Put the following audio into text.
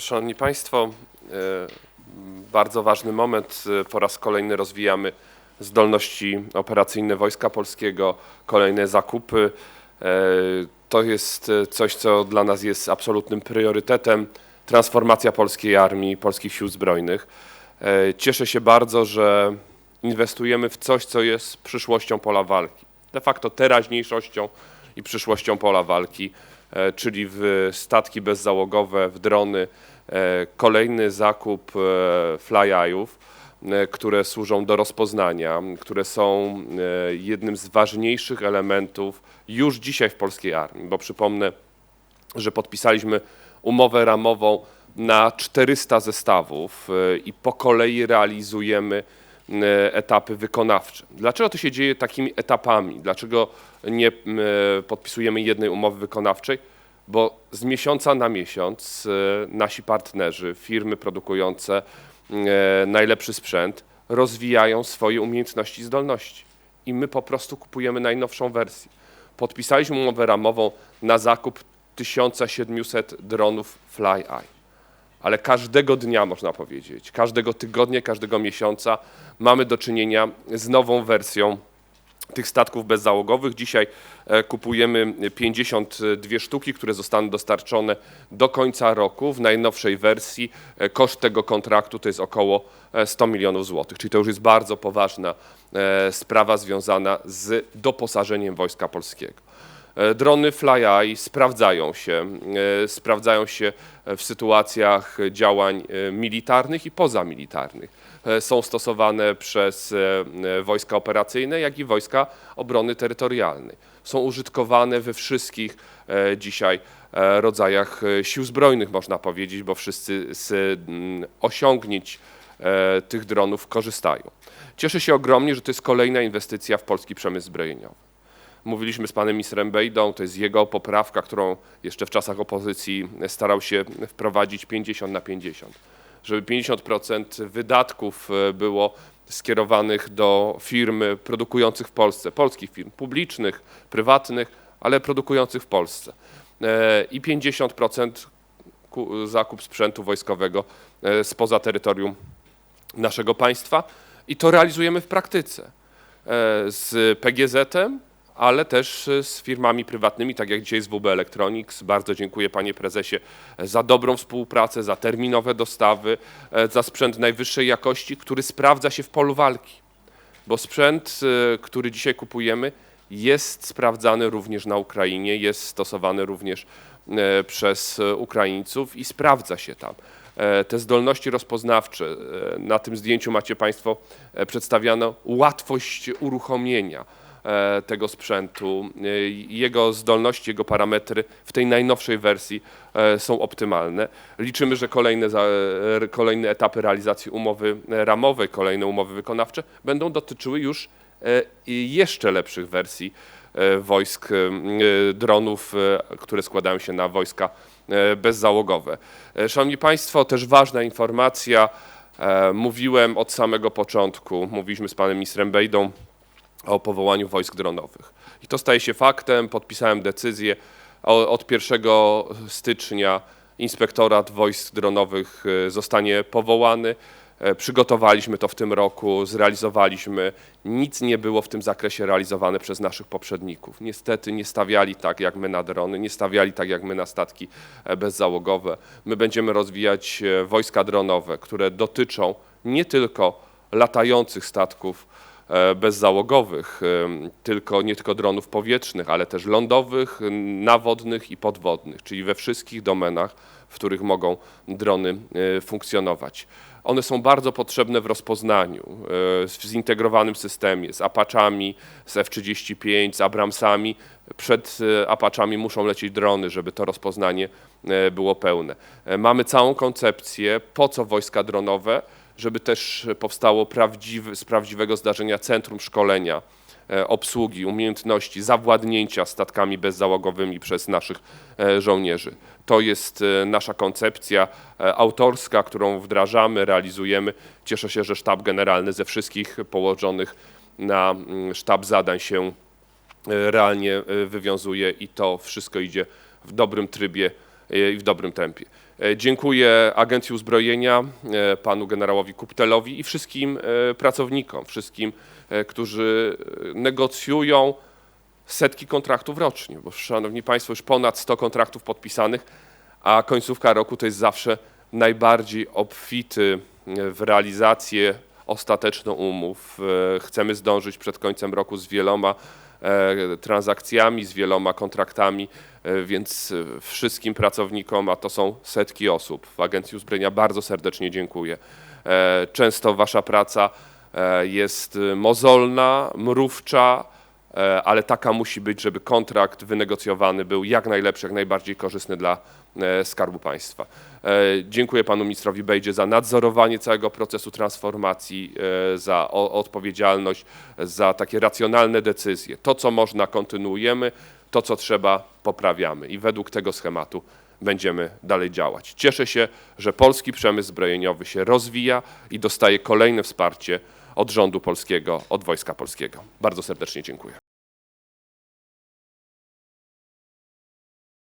Szanowni Państwo, e, bardzo ważny moment. E, Po raz kolejny rozwijamy zdolności operacyjne Wojska Polskiego, kolejne zakupy. E, To jest coś, co dla nas jest absolutnym priorytetem. Transformacja polskiej armii, polskich sił zbrojnych. Cieszę się bardzo, że inwestujemy w coś, co jest przyszłością pola walki. De facto teraźniejszością i przyszłością pola walki, czyli w statki bezzałogowe, w drony. E, Kolejny zakup e, fly-eye'ów, e, które służą do rozpoznania, które są e, jednym z ważniejszych elementów już dzisiaj w polskiej armii, bo przypomnę, że podpisaliśmy umowę ramową na 400 zestawów e, i po kolei realizujemy e, etapy wykonawcze. Dlaczego to się dzieje takimi etapami? Dlaczego nie e, podpisujemy jednej umowy wykonawczej? Bo z miesiąca na miesiąc e, nasi partnerzy, firmy produkujące e, najlepszy sprzęt rozwijają swoje umiejętności i zdolności. I my po prostu kupujemy najnowszą wersję. Podpisaliśmy umowę ramową na zakup 1700 dronów Fly-Eye. Ale każdego dnia, można powiedzieć, każdego tygodnia, każdego miesiąca mamy do czynienia z nową wersją tych statków bezzałogowych. Dzisiaj e, kupujemy 52 sztuki, które zostaną dostarczone do końca roku w najnowszej wersji. E, Koszt tego kontraktu to jest około e, 100 milionów złotych, czyli to już jest bardzo poważna e, sprawa związana z doposażeniem Wojska Polskiego. E, Drony FlyEye sprawdzają się, e, sprawdzają się w sytuacjach działań e, militarnych i pozamilitarnych. Są stosowane przez wojska operacyjne, jak i wojska obrony terytorialnej. Są użytkowane we wszystkich dzisiaj rodzajach sił zbrojnych, można powiedzieć, bo wszyscy z mm, osiągnięć tych dronów korzystają. Cieszę się ogromnie, że to jest kolejna inwestycja w polski przemysł zbrojeniowy. Mówiliśmy z panem ministrem Bejdą, to jest jego poprawka, którą jeszcze w czasach opozycji starał się wprowadzić 50 na 50, żeby 50% wydatków e, było skierowanych do firm produkujących w Polsce, polskich firm publicznych, prywatnych, ale produkujących w Polsce. E, I 50% ku- zakup sprzętu wojskowego e, spoza terytorium naszego państwa. I to realizujemy w praktyce. Z PGZ-em, ale też e, z firmami prywatnymi, tak jak dzisiaj z WB Electronics. Bardzo dziękuję panie prezesie za dobrą współpracę, za terminowe dostawy, e, za sprzęt najwyższej jakości, który sprawdza się w polu walki. Bo sprzęt, e, który dzisiaj kupujemy, jest sprawdzany również na Ukrainie, jest stosowany również przez Ukraińców i sprawdza się tam. Te zdolności rozpoznawcze, na tym zdjęciu macie Państwo przedstawiano łatwość uruchomienia tego sprzętu. E, Jego zdolności, jego parametry w tej najnowszej wersji e, są optymalne. Liczymy, że kolejne, e, kolejne etapy realizacji umowy e, ramowej, kolejne umowy wykonawcze będą dotyczyły już e, jeszcze lepszych wersji e, wojsk, e, e, dronów, e, które składają się na wojska e, bezzałogowe. E, Szanowni Państwo, też ważna informacja. e, Mówiłem od samego początku, mówiliśmy z panem ministrem Bejdą o powołaniu wojsk dronowych. I to staje się faktem. Podpisałem decyzję. Od 1 stycznia inspektorat wojsk dronowych e, zostanie powołany. E, Przygotowaliśmy to w tym roku, zrealizowaliśmy. Nic nie było w tym zakresie realizowane przez naszych poprzedników. Niestety nie stawiali tak jak my na drony, nie stawiali tak jak my na statki e, bezzałogowe. My będziemy rozwijać e, wojska dronowe, które dotyczą nie tylko latających statków bezzałogowych, em, tylko nie tylko dronów powietrznych, ale też lądowych, nawodnych i podwodnych, czyli we wszystkich domenach, w których mogą drony e, funkcjonować. One są bardzo potrzebne w rozpoznaniu, e, w zintegrowanym systemie, z Apaczami, z F-35, z Abramsami. Przed e, Apaczami muszą lecieć drony, żeby to rozpoznanie e, było pełne. E, Mamy całą koncepcję, po co wojska dronowe, żeby też powstało prawdziwy, z prawdziwego zdarzenia centrum szkolenia, e, obsługi, umiejętności, zawładnięcia statkami bezzałogowymi przez naszych e, żołnierzy. To jest e, nasza koncepcja autorska, którą wdrażamy, realizujemy. Cieszę się, że sztab generalny ze wszystkich położonych na mm, sztab zadań się realnie wywiązuje i to wszystko idzie w dobrym trybie i w dobrym tempie. E, Dziękuję Agencji Uzbrojenia, e, panu generałowi Kuptelowi i wszystkim e, pracownikom, wszystkim, e, którzy e, negocjują setki kontraktów rocznie, bo szanowni państwo, już ponad 100 kontraktów podpisanych, a końcówka roku to jest zawsze najbardziej obfity e, w realizację ostateczną umów. E, Chcemy zdążyć przed końcem roku z wieloma e, transakcjami, z wieloma kontraktami, e, więc e, wszystkim pracownikom, a to są setki osób w Agencji Uzbrojenia, bardzo serdecznie dziękuję. E, Często wasza praca e, jest e, mozolna, mrówcza, e, ale taka musi być, żeby kontrakt wynegocjowany był jak najlepszy, jak najbardziej korzystny dla e, Skarbu Państwa. E, Dziękuję panu ministrowi Bejdzie za nadzorowanie całego procesu transformacji, e, za odpowiedzialność, za takie racjonalne decyzje. To, co można, kontynuujemy, to, co trzeba, poprawiamy i według tego schematu będziemy dalej działać. Cieszę się, że polski przemysł zbrojeniowy się rozwija i dostaje kolejne wsparcie od rządu polskiego, od Wojska Polskiego. Bardzo serdecznie dziękuję.